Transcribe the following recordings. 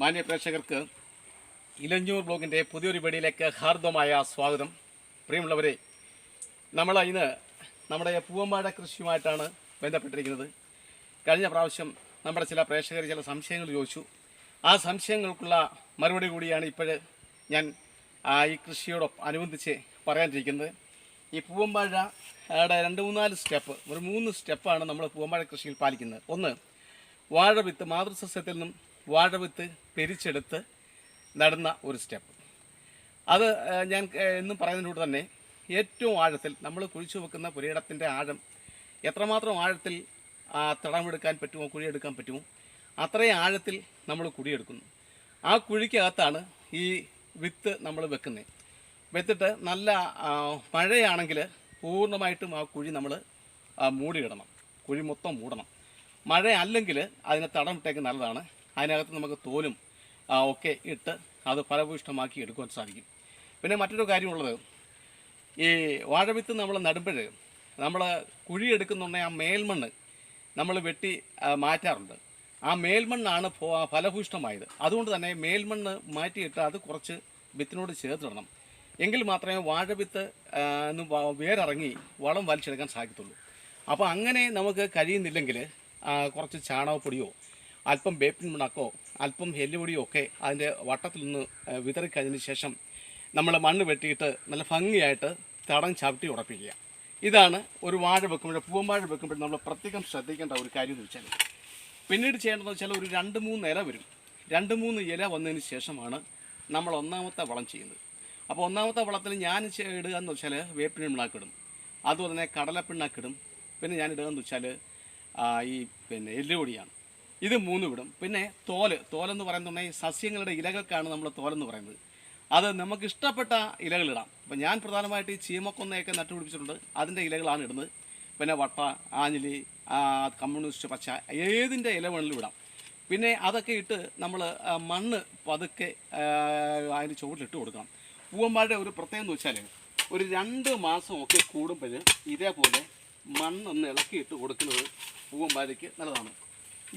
മാന്യ പ്രേക്ഷകർക്ക് ഇലഞ്ഞൂർ ബ്ലോഗിന്റെ പുതിയൊരു വീഡിയോയിലേക്ക് ഹാർദമായ സ്വാഗതം. പ്രിയമുള്ളവരെ നമ്മൾ ഇന്ന് നമ്മുടെ പൂവമ്പാട കൃഷിയുമായിട്ടാണ് ബന്ധപ്പെട്ടിരിക്കുന്നത്. കഴിഞ്ഞ പ്രാവശ്യം നമ്മുടെ ചില പ്രേക്ഷകർ ചില സംശയങ്ങൾ ചോദിച്ചു. ആ സംശയങ്ങൾക്കുള്ള മറുപടി കൂടിയാണ് ഇപ്പോൾ ഞാൻ ഈ കൃഷിയോടൊപ്പം അനുബന്ധിച്ച് പറയാനിരിക്കുന്നത്. ഈ പൂവമ്പാഴയുടെ രണ്ട് മൂന്നാൽ സ്റ്റെപ്പ് ഒരു മൂന്ന് സ്റ്റെപ്പാണ് നമ്മൾ പൂവമ്പാഴ കൃഷിയിൽ പാലിക്കുന്നത്. ഒന്ന് വാഴവിത്ത് മാതൃസസ്യത്തിൽ നിന്നും വാഴവിത്ത് പെരിച്ചെടുത്ത് നടന്ന ഒരു സ്റ്റെപ്പ് അത് ഞാൻ എന്നും പറയുന്നതിനോട് തന്നെ ഏറ്റവും ആഴത്തിൽ നമ്മൾ കുഴിച്ചു വെക്കുന്ന പുരയിടത്തിന്റെ ആഴം എത്രമാത്രം ആഴത്തിൽ ആ, തടമെടുക്കാൻ പറ്റുമോ കുഴിയെടുക്കാൻ പറ്റുമോ അത്രയും ആഴത്തിൽ നമ്മൾ കുഴിയെടുക്കുന്നു. ആ കുഴിക്കകത്താണ് ഈ വിത്ത് നമ്മൾ വെക്കുന്നത് വെത്തിട്ട് നല്ല മഴയാണെങ്കിൽ പൂർണമായിട്ടും ആ കുഴി നമ്മൾ മൂടിയിടണം. കുഴി മൊത്തം മൂടണം. മഴ അല്ലെങ്കിൽ അതിനെ തടമിട്ടേക്ക് നല്ലതാണ്. അതിനകത്ത് നമുക്ക് തോലും ഒക്കെ ഇട്ട് അത് ഫലഭൂഷ്ടമാക്കി എടുക്കുവാൻ സാധിക്കും. പിന്നെ മറ്റൊരു കാര്യമുള്ളത് ഈ വാഴവിത്ത് നമ്മൾ നടുമ്പോൾ നമ്മൾ കുഴിയെടുക്കുന്നുണ്ടെങ്കിൽ ആ മേൽമണ്ണ് നമ്മൾ വെട്ടി മാറ്റാറുണ്ട്. ആ മേൽമണ്ണാണ് ഫലഭൂഷ്ടമായത് അതുകൊണ്ട് തന്നെ മേൽമണ്ണ് മാറ്റിയിട്ട് അത് കുറച്ച് വിത്തിനോട് ചേർത്തിടണം എങ്കിൽ മാത്രമേ വാഴവിത്ത് വേരിറങ്ങി വളം വലിച്ചെടുക്കാൻ സാധിക്കത്തുള്ളൂ. അപ്പോൾ അങ്ങനെ നമുക്ക് കഴിയുന്നില്ലെങ്കിൽ കുറച്ച് ചാണകപ്പൊടിയോ അല്പം വേപ്പിൻ മണ്ണാക്കോ അല്പം എല്ലുപൊടിയൊക്കെ അതിന്റെ വട്ടത്തിൽ നിന്ന് വിതറിക്കഴിഞ്ഞതിന് ശേഷം നമ്മൾ മണ്ണ് വെട്ടിയിട്ട് നല്ല ഭംഗിയായിട്ട് തടം ചവിട്ടി ഉറപ്പിക്കുക ഇതാണ് ഒരു വാഴ വെക്കുമ്പോൾ പൂവമ്പാഴ വെക്കുമ്പോൾ നമ്മൾ പ്രത്യേകം ശ്രദ്ധിക്കേണ്ട ഒരു കാര്യം എന്ന് വെച്ചാൽ പിന്നീട് ചെയ്യേണ്ടതെന്ന് വെച്ചാൽ ഒരു രണ്ട് മൂന്ന് ഇല വരും. രണ്ട് മൂന്ന് ഇല വന്നതിന് ശേഷമാണ് നമ്മൾ ഒന്നാമത്തെ വളം ചെയ്യുന്നത്. അപ്പോൾ ഒന്നാമത്തെ വളത്തിൽ ഞാൻ ഇടുക എന്ന് വെച്ചാൽ പിണ്ണാക്കിടും അതുപോലെ തന്നെ കടലപ്പിണ്ണാക്കിടും പിന്നെ ഞാൻ ഇടുക എന്ന് വെച്ചാൽ ഈ പിന്നെ എല്ലുപൊടിയാണ്. ഇത് മൂന്ന് വിടും. പിന്നെ തോൽ. തോലെന്ന് പറയുന്നുണ്ടെങ്കിൽ സസ്യങ്ങളുടെ ഇലകൾക്കാണ് നമ്മൾ തോലെന്ന് പറയുന്നത്. അത് നമുക്ക് ഇഷ്ടപ്പെട്ട ഇലകളിടാം അപ്പം ഞാൻ പ്രധാനമായിട്ട് ഈ ചീമക്കൊന്നയൊക്കെ നട്ടുപിടിപ്പിച്ചിട്ടുണ്ട് അതിന്റെ ഇലകളാണ് ഇടുന്നത്. പിന്നെ വട്ട ആഞ്ഞിലി കമ്മ്യൂണിസ്റ്റ് പച്ച ഏതിന്റെ ഇല വേണമെങ്കിലും ഇടാം. പിന്നെ അതൊക്കെ ഇട്ട് നമ്മൾ മണ്ണ് പതുക്കെ അതിന് ചുവട്ടിലിട്ട് കൊടുക്കണം. പൂവമ്പാടെ ഒരു പ്രത്യേകത എന്ന് വെച്ചാൽ ഒരു രണ്ട് മാസമൊക്കെ കൂടുമ്പോൾ ഇതേപോലെ മണ്ണൊന്ന് ഇളക്കിയിട്ട് കൊടുക്കുന്നത് പൂവമ്പാഴയ്ക്ക് നല്ലതാണ്.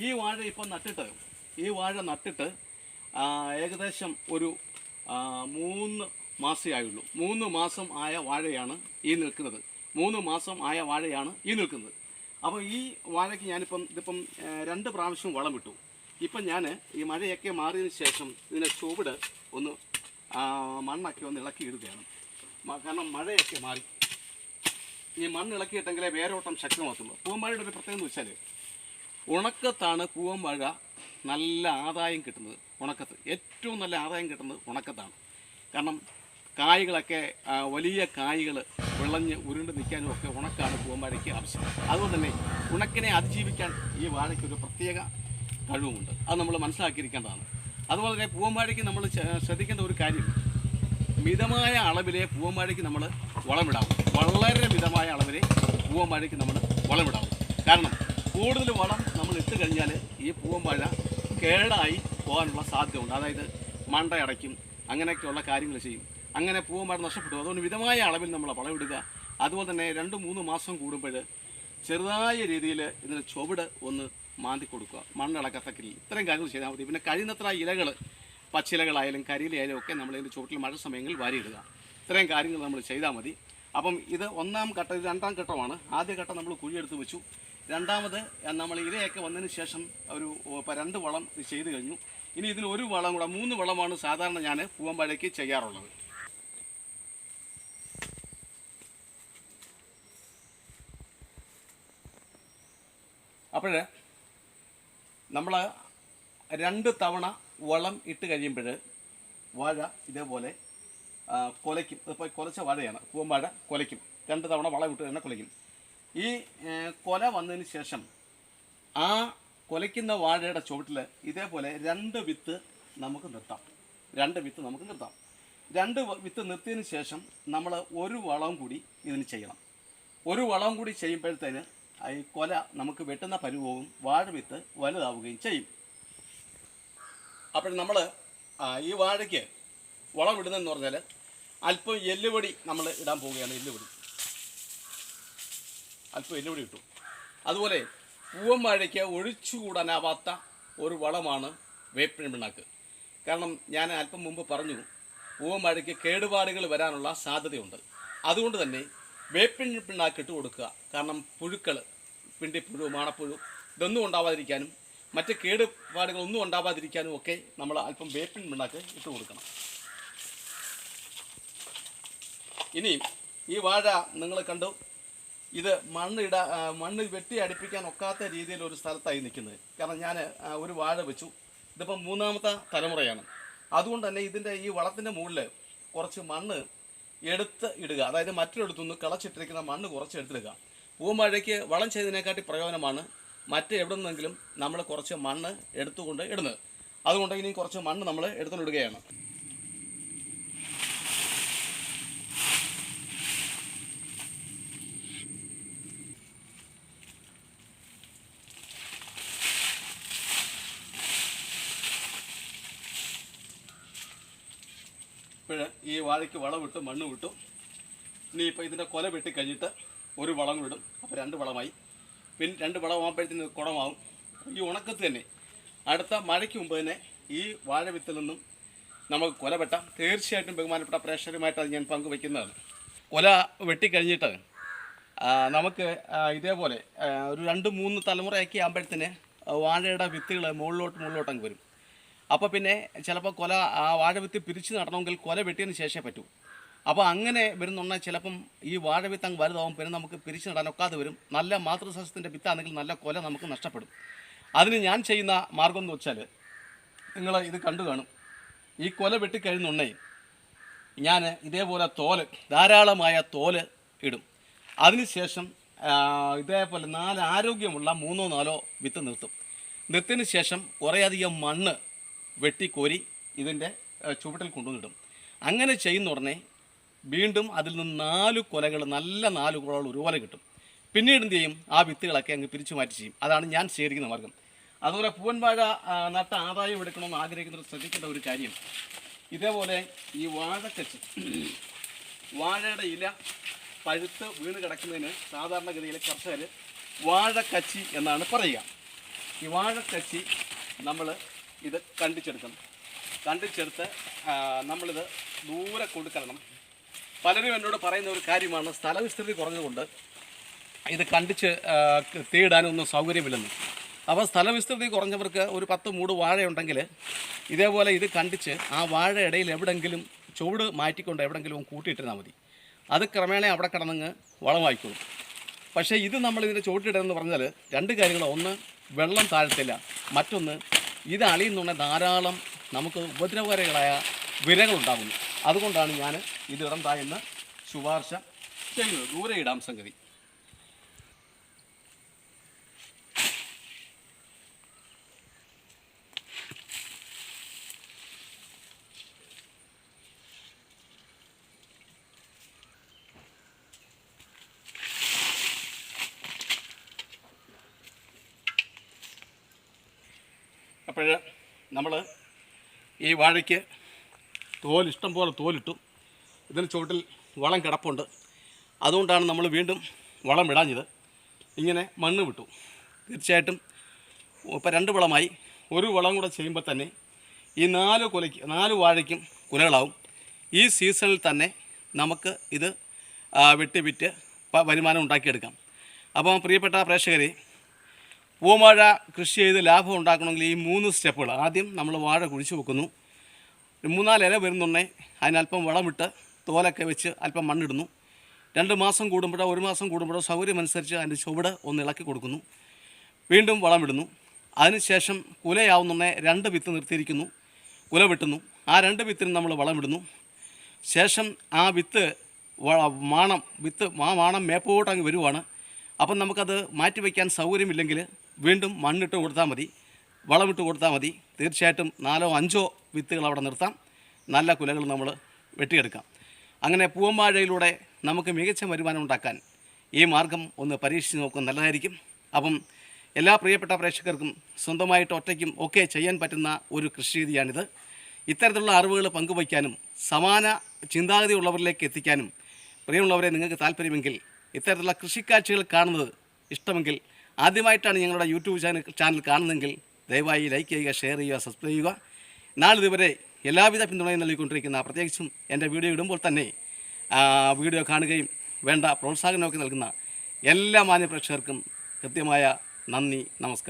ഈ വാഴ ഇപ്പം നട്ടിട്ട് ഈ വാഴ നട്ടിട്ട് ഏകദേശം ഒരു മൂന്ന് മാസമേ ആയുള്ളൂ. മൂന്ന് മാസം ആയ വാഴയാണ് ഈ നിൽക്കുന്നത്. മൂന്ന് മാസം ആയ വാഴയാണ് ഈ നിൽക്കുന്നത്. അപ്പോൾ ഈ വാഴയ്ക്ക് ഞാനിപ്പം ഇതിപ്പം രണ്ട് പ്രാവശ്യം വളം വിട്ടു ഇപ്പം ഞാൻ ഈ മഴയൊക്കെ മാറിയതിന് ശേഷം ഇതിനെ ചുവട് ഒന്ന് മണ്ണൊക്കെ ഒന്ന് ഇളക്കി ഇടുകയാണ്. കാരണം മഴയൊക്കെ മാറി. ഈ മണ്ണ് ഇളക്കിയിട്ടെങ്കിലേ വേരോട്ടം ശക്തമാക്കുന്നു പൂമ്പാഴയുടെ ഒരു പ്രത്യേകത എന്ന് വെച്ചാൽ ഉണക്കത്താണ് പൂവമ്പഴ നല്ല ആദായം കിട്ടുന്നത് ഉണക്കത്ത്. ഏറ്റവും നല്ല ആദായം കിട്ടുന്നത് ഉണക്കത്താണ്. കാരണം കായ്കളൊക്കെ വലിയ കായ്കൾ വിളഞ്ഞ് ഉരുണ്ട് നിൽക്കാനും ഒക്കെ ഉണക്കാണ് പൂവമ്പഴയ്ക്ക് ആവശ്യം. അതുകൊണ്ട് തന്നെ ഉണക്കിനെ അതിജീവിക്കാൻ ഈ വാഴയ്ക്ക് ഒരു പ്രത്യേക കഴിവുമുണ്ട്. അത് നമ്മൾ മനസ്സിലാക്കിയിരിക്കേണ്ടതാണ്. അതുപോലെ തന്നെ പൂവമ്പഴയ്ക്ക് നമ്മൾ ശ്രദ്ധിക്കേണ്ട ഒരു കാര്യം മിതമായ അളവിലെ പൂവമ്പാഴയ്ക്ക് നമ്മൾ വളമിടാവും വളരെ മിതമായ അളവിലെ പൂവമ്പാഴയ്ക്ക് നമ്മൾ വളമിടാവും കാരണം കൂടുതൽ വളം നമ്മൾ ഇട്ട് കഴിഞ്ഞാൽ ഈ പൂവമ്പാഴ കേടായി പോകാനുള്ള സാധ്യതയുണ്ട്. അതായത് മണ്ട അടയ്ക്കും അങ്ങനെയൊക്കെയുള്ള കാര്യങ്ങൾ ചെയ്യും. അങ്ങനെ പൂവമ്പാഴ നഷ്ടപ്പെട്ടു അതുകൊണ്ട് മിതമായ അളവിൽ നമ്മൾ വളമിടുക അതുപോലെ തന്നെ രണ്ട് മൂന്ന് മാസം കൂടുമ്പോൾ ചെറുതായ രീതിയിൽ ഇതിന് ചുവട് ഒന്ന് മാന്തി കൊടുക്കുക. മണ്ണിളക്കത്തക്ക രീതി ഇത്തരം കാര്യങ്ങൾ ചെയ്താൽ മതി. പിന്നെ കഴിയുന്നത്ര ഇലകൾ പച്ചിലകളായാലും കരിയിലായാലും ഒക്കെ നമ്മൾ ഇതിന്റെ ചുവട്ടിൽ മഴ സമയങ്ങളിൽ വാരിയിടുക. ഇത്രയും കാര്യങ്ങൾ നമ്മൾ ചെയ്താൽ മതി. അപ്പം ഇത് ഒന്നാം ഘട്ടം ഇത് രണ്ടാം ഘട്ടമാണ്. ആദ്യ ഘട്ടം നമ്മൾ കുഴിയെടുത്ത് വെച്ചു. രണ്ടാമത് നമ്മൾ ഇലയൊക്കെ വന്നതിന് ശേഷം ഒരു രണ്ട് വളം ചെയ്തു കഴിഞ്ഞു. ഇനി ഇതിൽ ഒരു വളം കൂടെ മൂന്ന് വളമാണ് സാധാരണ ഞാൻ പൂവമ്പാഴയ്ക്ക് ചെയ്യാറുള്ളത്. അപ്പോൾ നമ്മൾ രണ്ട് തവണ വളം ഇട്ട് കഴിയുമ്പോൾ വാഴ ഇതേപോലെ കൊലയ്ക്കും ഇപ്പോൾ കുലച്ച വാഴയാണ് പൂവമ്പാഴ കൊലയ്ക്കും. രണ്ട് തവണ വളം ഇട്ട് തന്നെ കൊലയ്ക്കും. ഈ കൊല വന്നതിന് ശേഷം ആ കൊലയ്ക്കുന്ന വാഴയുടെ ചുവട്ടിൽ ഇതേപോലെ രണ്ട് വിത്ത് നമുക്ക് നിർത്താം. രണ്ട് വിത്ത് നമുക്ക് നിർത്താം. രണ്ട് വിത്ത് നിർത്തിയതിന് ശേഷം നമ്മൾ ഒരു വളവും കൂടി ഇതിന് ചെയ്യണം. ഒരു വളവും കൂടി ചെയ്യുമ്പോഴത്തേന് ഈ കൊല നമുക്ക് വെട്ടുന്ന പരുവവും വാഴ വിത്ത് വലുതാവുകയും ചെയ്യും. അപ്പോൾ നമ്മൾ ഈ വാഴയ്ക്ക് വളം ഇടുന്നതെന്ന് പറഞ്ഞാൽ അല്പം എല്ലുപൊടി നമ്മൾ ഇടാൻ പോവുകയാണ് എല്ലുപൊടി. അല്പം എല്ലുപൊടി ഇട്ടു. അതുപോലെ പൂവൻ വാഴയ്ക്ക് ഒഴിച്ചുകൂടാനാവാത്ത ഒരു വളമാണ് വേപ്പിൻ പിണ്ണാക്ക്. കാരണം ഞാൻ അല്പം മുമ്പ് പറഞ്ഞു പൂവൻ വാഴയ്ക്ക് കേടുപാടുകൾ വരാനുള്ള സാധ്യതയുണ്ട്. അതുകൊണ്ട് തന്നെ വേപ്പിൻ പിണ്ണാക്ക് ഇട്ട് കൊടുക്കുക. കാരണം പുഴുക്കൾ പിണ്ടിപ്പുഴു മാണപ്പുഴു ഇതൊന്നും ഉണ്ടാവാതിരിക്കാനും മറ്റ് കേടുപാടുകളൊന്നും ഉണ്ടാവാതിരിക്കാനും ഒക്കെ നമ്മൾ അല്പം വേപ്പിൻ പിണ്ണാക്ക് ഇട്ട് കൊടുക്കണം. ഇനി ഈ വാഴ നിങ്ങൾ കണ്ടു. ഇത് മണ്ണ് ഇട മണ്ണ് വെട്ടി അടുപ്പിക്കാൻ ഒക്കാത്ത രീതിയിൽ ഒരു സ്ഥലത്തായി നിൽക്കുന്നത്. കാരണം ഞാൻ ഒരു വാഴ വെച്ചു. ഇതിപ്പം മൂന്നാമത്തെ തലമുറയാണ്. അതുകൊണ്ട് തന്നെ ഇതിന്റെ ഈ വളത്തിന്റെ മുകളിൽ കുറച്ച് മണ്ണ് എടുത്ത് ഇടുക. അതായത് മറ്റൊരിടത്തുനിന്ന് കളച്ചിട്ടിരിക്കുന്ന മണ്ണ് കുറച്ച് എടുത്തിടുക. പൂമഴയ്ക്ക് വളം ചെയ്തതിനെക്കാട്ടി പ്രയോജനമാണ് മറ്റ് നിന്നെങ്കിലും നമ്മൾ കുറച്ച് മണ്ണ് എടുത്തുകൊണ്ട് ഇടുന്നത്. അതുകൊണ്ട് ഇനി കുറച്ച് മണ്ണ് നമ്മൾ എടുത്തുകൊണ്ടിടുകയാണ് ഈ വാഴയ്ക്ക് വളം വിട്ടു മണ്ണ് വിട്ടു. ഇനി ഇപ്പോൾ ഇതിന്റെ കൊല വെട്ടി കഴിഞ്ഞിട്ട് ഒരു വളം വിടും അപ്പോൾ രണ്ട് വളമായി. പിന്നെ രണ്ട് വളമാകുമ്പോഴത്തേന് കുടമാവും. ഈ ഉണക്കത്ത് തന്നെ അടുത്ത മഴയ്ക്ക് മുമ്പ് തന്നെ ഈ വാഴ വിത്തിൽ നിന്നും നമുക്ക് കൊല വെട്ടാം. തീർച്ചയായിട്ടും ബഹുമാനപ്പെട്ട പ്രേക്ഷകരുമായിട്ട് അത് ഞാൻ പങ്കുവയ്ക്കുന്നതാണ്. കൊല വെട്ടിക്കഴിഞ്ഞിട്ട് നമുക്ക് ഇതേപോലെ ഒരു രണ്ട് മൂന്ന് തലമുറയൊക്കെ ആകുമ്പോഴത്തേന് വാഴയുടെ വിത്തുകൾ മുകളിലോട്ട് മുകളിലോട്ടങ്ങ് വരും. അപ്പോൾ പിന്നെ ചിലപ്പോൾ കൊല ആ വാഴവിത്ത് പിരിച്ചു നടണമെങ്കിൽ കൊല വെട്ടിയതിന് ശേഷമേ പറ്റൂ. അപ്പോൾ അങ്ങനെ വരുന്നുണ്ടെങ്കിൽ ചിലപ്പം ഈ വാഴവിത്ത് അങ്ങ് വലുതാവും പിന്നെ നമുക്ക് പിരിച്ച് നടാനൊക്കാതെ വരും. നല്ല മാതൃസസ്യത്തിന്റെ വിത്താണെങ്കിൽ നല്ല കൊല നമുക്ക് നഷ്ടപ്പെടും. അതിന് ഞാൻ ചെയ്യുന്ന മാർഗം എന്ന് വെച്ചാൽ നിങ്ങൾ ഇത് കണ്ടു കാണും. ഈ കൊല വെട്ടിക്കഴിഞ്ഞുണ്ടെങ്കിൽ ഞാൻ ഇതേപോലെ തോൽ ധാരാളമായ തോൽ ഇടും. അതിനുശേഷം ഇതേപോലെ നാല് ആരോഗ്യമുള്ള മൂന്നോ നാലോ വിത്ത് നിർത്തും. നിർത്തിന് ശേഷം കുറേയധികം മണ്ണ് വെട്ടിക്കോരി ഇതിന്റെ ചുവട്ടിൽ കൊണ്ടുവന്നിടും. അങ്ങനെ ചെയ്യുന്ന ഉടനെ വീണ്ടും അതിൽ നിന്ന് നാല് കൊലകൾ നല്ല നാല് കൊലകൾ ഒരുപോലെ കിട്ടും. പിന്നീട് എന്ത് ചെയ്യും? ആ വിത്തുകളൊക്കെ അങ്ങ് പിരിച്ചു മാറ്റി ചെയ്യും. അതാണ് ഞാൻ സ്വീകരിക്കുന്ന മാർഗം. അതുപോലെ പൂവൻ വാഴ ആ, നട്ട ആദായം എടുക്കണമെന്ന് ആഗ്രഹിക്കുന്നവർ ശ്രദ്ധിക്കേണ്ട ഒരു കാര്യം. ഇതേപോലെ ഈ വാഴക്കച്ചി വാഴയുടെ ഇല പഴുത്ത് വീണ് കിടക്കുന്നതിന് സാധാരണഗതിയിലെ കർഷകർ വാഴക്കച്ചി എന്നാണ് പറയുക. ഈ വാഴക്കച്ചി നമ്മൾ ഇത് കണ്ടിച്ചെടുക്കണം. കണ്ടിച്ചെടുത്ത് നമ്മളിത് ദൂരെ കൊടുക്കണം. പലരും എന്നോട് പറയുന്ന ഒരു കാര്യമാണ് സ്ഥലവിസ്തൃതി കുറഞ്ഞതുകൊണ്ട് ഇത് കണ്ടിച്ച് തീയിടാനൊന്നും സൗകര്യമില്ലെന്ന്. അപ്പോൾ സ്ഥലവിസ്തൃതി കുറഞ്ഞവർക്ക് ഒരു പത്ത് മൂട് വാഴയുണ്ടെങ്കിൽ ഇതേപോലെ ഇത് കണ്ടിച്ച് ആ വാഴ ഇടയിൽ എവിടെങ്കിലും ചുവട് മാറ്റിക്കൊണ്ട് എവിടെങ്കിലും കൂട്ടിയിട്ടിരുന്നാൽ മതി. അത് ക്രമേണ അവിടെ കിടന്നങ്ങ് വളമായിക്കോളും. പക്ഷേ ഇത് നമ്മൾ ഇതിന്റെ പറഞ്ഞാൽ രണ്ട് കാര്യങ്ങൾ ഒന്ന് വെള്ളം താഴ്ത്തില്ല. മറ്റൊന്ന് ഇത് അളിയുന്നുണ്ടെങ്കിൽ ധാരാളം നമുക്ക് ഉപദ്രവകാരികളായ വിരകളുണ്ടാകുന്നു. അതുകൊണ്ടാണ് ഞാൻ ഇത് ഇടണ്ട എന്ന് ശുപാർശ ചെയ്യുന്നത്. ദൂരെ ഇടാം സംഗതി. അപ്പോൾ നമ്മൾ ഈ വാഴയ്ക്ക് തോൽ ഇഷ്ടം പോലെ തോലിട്ടു. ഇതിന് ചുവട്ടിൽ വളം കിടപ്പുണ്ട്. അതുകൊണ്ടാണ് നമ്മൾ വീണ്ടും വളം ഇടാഞ്ഞത്. ഇങ്ങനെ മണ്ണ് വിട്ടു. തീർച്ചയായിട്ടും ഇപ്പോൾ രണ്ട് വളമായി. ഒരു വളം കൂടെ ചെയ്യുമ്പോൾ തന്നെ ഈ നാല് കുലയ്ക്ക് നാല് വാഴയ്ക്കും കുലകളാവും. ഈ സീസണിൽ തന്നെ നമുക്ക് ഇത് വെട്ടി വിറ്റ് വരുമാനം ഉണ്ടാക്കിയെടുക്കാം. അപ്പോൾ പ്രിയപ്പെട്ട പ്രേക്ഷകരെ പൂവാഴ കൃഷി ചെയ്ത് ലാഭം ഉണ്ടാക്കണമെങ്കിൽ ഈ മൂന്ന് സ്റ്റെപ്പുകൾ ആദ്യം നമ്മൾ വാഴ കുഴിച്ചു വെക്കുന്നു. മൂന്നാൽ ഇല വരുന്നുണ്ടേ. അതിനല്പം വളമിട്ട് തോലൊക്കെ വെച്ച് അല്പം മണ്ണിടുന്നു. രണ്ട് മാസം കൂടുമ്പോഴോ ഒരു മാസം കൂടുമ്പോഴോ സൗകര്യമനുസരിച്ച് അതിന്റെ ചുവട് ഒന്ന് ഇളക്കി കൊടുക്കുന്നു. വീണ്ടും വളമിടുന്നു. അതിനുശേഷം കുലയാവുന്നുണ്ടേ. രണ്ട് വിത്ത് നിർത്തിയിരിക്കുന്നു. കുല വെട്ടുന്നു. ആ രണ്ട് വിത്തിന് നമ്മൾ വളമിടുന്നു. ശേഷം ആ വിത്ത് മാണം വിത്ത് ആ മാണം മേപ്പോട്ട് അങ്ങ് വരുവാണ്. അപ്പം നമുക്കത് മാറ്റിവെക്കാൻ സൗകര്യമില്ലെങ്കിൽ വീണ്ടും മണ്ണിട്ട് കൊടുത്താൽ മതി വളമിട്ട് കൊടുത്താൽ മതി. തീർച്ചയായിട്ടും നാലോ അഞ്ചോ വിത്തുകൾ അവിടെ നിർത്താം. നല്ല കുലകൾ നമ്മൾ വെട്ടിയെടുക്കാം. അങ്ങനെ പൂവമ്പാഴയിലൂടെ നമുക്ക് മികച്ച വരുമാനം ഉണ്ടാക്കാൻ ഈ മാർഗം ഒന്ന് പരീക്ഷിച്ച് നോക്കുന്നത് നല്ലതായിരിക്കും. അപ്പം എല്ലാ പ്രിയപ്പെട്ട പ്രേക്ഷകർക്കും സ്വന്തമായിട്ട് ഒറ്റയ്ക്കും ഒക്കെ ചെയ്യാൻ പറ്റുന്ന ഒരു കൃഷി രീതിയാണിത്. ഇത്തരത്തിലുള്ള അറിവുകൾ പങ്കുവയ്ക്കാനും സമാന ചിന്താഗതി ഉള്ളവരിലേക്ക് എത്തിക്കാനും പ്രിയമുള്ളവരെ നിങ്ങൾക്ക് താല്പര്യമെങ്കിൽ ഇത്തരത്തിലുള്ള കൃഷിക്കാഴ്ചകൾ കാണുന്നത് ഇഷ്ടമെങ്കിൽ ആദ്യമായിട്ടാണ് ഞങ്ങളുടെ യൂട്യൂബ് ചാനൽ ചാനൽ കാണുന്നതെങ്കിൽ ദയവായി ലൈക്ക് ചെയ്യുക ഷെയർ ചെയ്യുക സബ്സ്ക്രൈബ് ചെയ്യുക. നാളിതുവരെ എല്ലാവിധ പിന്തുണയും നൽകിക്കൊണ്ടിരിക്കുന്ന പ്രത്യേകിച്ചും എന്റെ വീഡിയോ ഇടുമ്പോൾ തന്നെ വീഡിയോ കാണുകയും വേണ്ട പ്രോത്സാഹനമൊക്കെ നൽകുന്ന എല്ലാ മാന്യപ്രേക്ഷകർക്കും കൃത്യമായ നന്ദി നമസ്കാരം.